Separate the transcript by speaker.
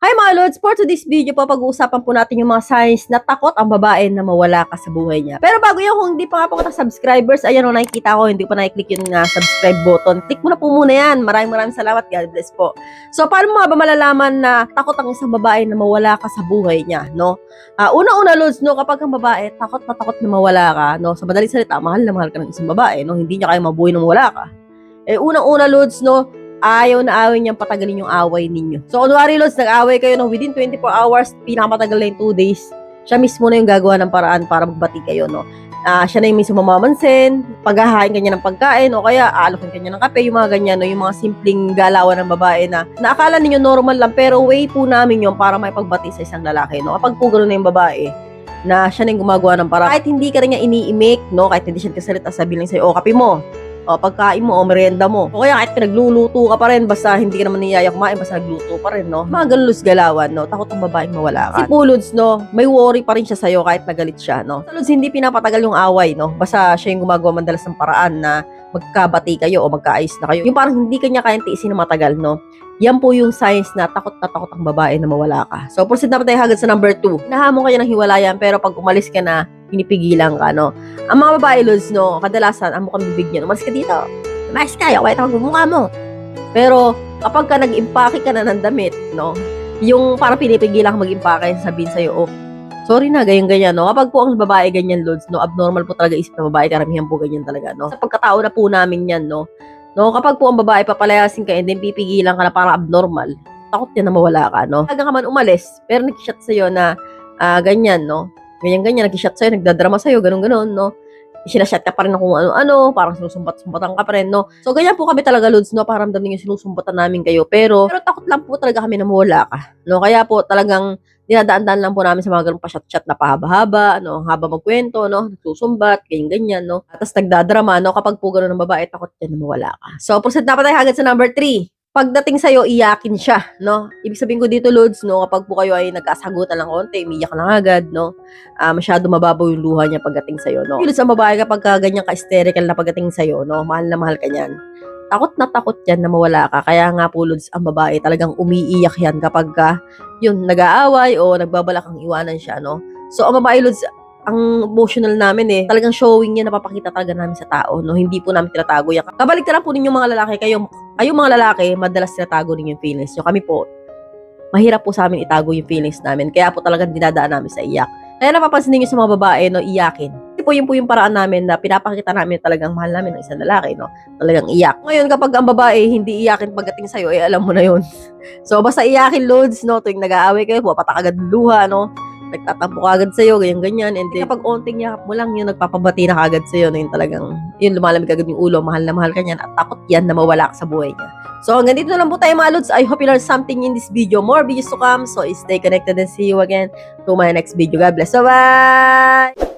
Speaker 1: Hi mga Lods! For today's video po, pag-uusapan po natin yung mga signs na takot ang babae na mawala ka sa buhay niya. Pero bago yan, kung hindi pa nga po kita subscribers, ayan o nakikita ko, hindi pa nakiklik yung uh, subscribe button. Click mo na po muna yan. Maraming maraming salamat. God bless po. So, paano mo ba malalaman na takot ang isang babae na mawala ka sa buhay niya, no? Ah, una-una, Lods, no, kapag ang babae, takot na takot na mawala ka, no? Sa madaling salita, mahal na mahal ka ng isang babae, no? Hindi niya kaya mabuhay na mawala ka. Eh, unang-una, Lods, no, ayaw na away niyang patagalin yung away ninyo. So, kunwari, Lods, nag-away kayo no, within 24 hours, pinakamatagal na yung 2 days, siya mismo na yung gagawa ng paraan para magbati kayo, no? Ah, siya na yung mismo mamamansin, paghahain kanya ng pagkain, o kaya aalokin kanya ng kape, yung mga ganyan, no? yung mga simpleng galawan ng babae na naakala ninyo normal lang, pero way po namin yung para may pagbati sa isang lalaki, no? Kapag po gano'n na yung babae, na siya na yung gumagawa ng paraan. Kahit hindi ka rin niya iniimik, no? Kahit hindi siya kasalita, sabihin lang sa'yo, o kape mo, o pagkain mo o merienda mo. O kaya kahit pinagluluto ka pa rin, basta hindi ka naman niyaya kumain, basta nagluto pa rin, no? Mga ganulus galawan, no? Takot ang babaeng mawala ka. Si Pulods, no? May worry pa rin siya sa'yo kahit nagalit siya, no? Sa Lods, hindi pinapatagal yung away, no? Basta siya yung gumagawa mandalas ng paraan na magkabati kayo o magkaayos na kayo. Yung parang hindi kanya kayang tiisin na matagal, no? Yan po yung signs na takot na takot ang babae na mawala ka. So, proceed na pa tayo hagad sa number two. Hinahamon kayo ng hiwalayan, pero pag umalis ka na, pinipigilan ka, no? Ang mga babae, Lods, no? Kadalasan, ang mukhang bibig niya, umalis ka dito. Umalis ka, yung white mukha mo. Pero, kapag ka nag-impake ka na ng damit, no? Yung parang pinipigilan ka mag-impake, sabihin sa'yo, oh, sorry na, ganyan-ganyan, no? Kapag po ang babae ganyan, Lods, no? Abnormal po talaga isip ng babae, karamihan po ganyan talaga, no? Sa pagkatao na po namin yan, no? No, kapag po ang babae papalayasin ka and then pipigilan ka na parang abnormal, takot yan na mawala ka, no? Talaga ka man umalis, pero nag-shot sa'yo na ah, ganyan, no? Ganyan-ganyan, nag-shot sa'yo, nagdadrama sa'yo, ganun-ganun, no? Sinashot ka pa rin ng kung ano-ano, parang sinusumbat-sumbatan ka pa rin, no? So, ganyan po kami talaga, Lods, no? Parang daming yung sinusumbatan namin kayo. Pero, pero takot lang po talaga kami na mawala ka, no? Kaya po talagang dinadaan-daan lang po namin sa mga ganung pa-chat-chat na pahaba-haba, no? Haba magkwento, no? Nagsusumbat, ganyan-ganyan, no? Tapos nagdadrama, no? Kapag po gano'n ng babae, takot yan na mawala ka. So, proceed na pa tayo agad sa number 3 pagdating sa'yo, iyakin siya, no? Ibig sabihin ko dito, Lods, no? Kapag po kayo ay nagkasagutan lang konti, umiyak na agad, no? Ah, masyado mababaw yung luha niya pagdating sa'yo, no? Lods, ang babae kapag ka ganyan ka-hysterical na pagdating sa'yo, no? Mahal na mahal ka niyan. Takot na takot yan na mawala ka. Kaya nga po, Lods, ang babae talagang umiiyak yan kapag ka, yun, nag-aaway o nagbabalak ang iwanan siya, no? So, ang babae, Lods, ang emotional namin eh, talagang showing niya napapakita talaga namin sa tao, no? Hindi po namin tinatago yan. Kabalik na po ninyo mga lalaki, kayo, kayong mga lalaki, madalas tinatago ninyo yung feelings nyo. Kami po, mahirap po sa amin itago yung feelings namin. Kaya po talagang dinadaan namin sa iyak. Kaya napapansin niyo sa mga babae, no, iyakin. Kasi po yun po yung paraan namin na pinapakita namin na talagang mahal namin ng isang lalaki, no? Talagang iyak. Ngayon, kapag ang babae hindi iyakin pagdating sa'yo, eh alam mo na yun. so, basta iyakin loads, no? Tuwing nag-aaway kayo, pupatak agad luha, no? Nagtatampo agad sa'yo, ganyan-ganyan. And then, kapag onting yakap mo lang, yun, nagpapabati na kagad sa'yo, no, yun talagang, yun, lumalamig agad yung ulo, mahal na mahal ka niyan, at takot yan na mawala ka sa buhay niya. So, hanggang dito na lang po tayo mga lods. I hope you learned something in this video. More videos to come. So, stay connected and see you again to my next video. God bless. Bye-bye!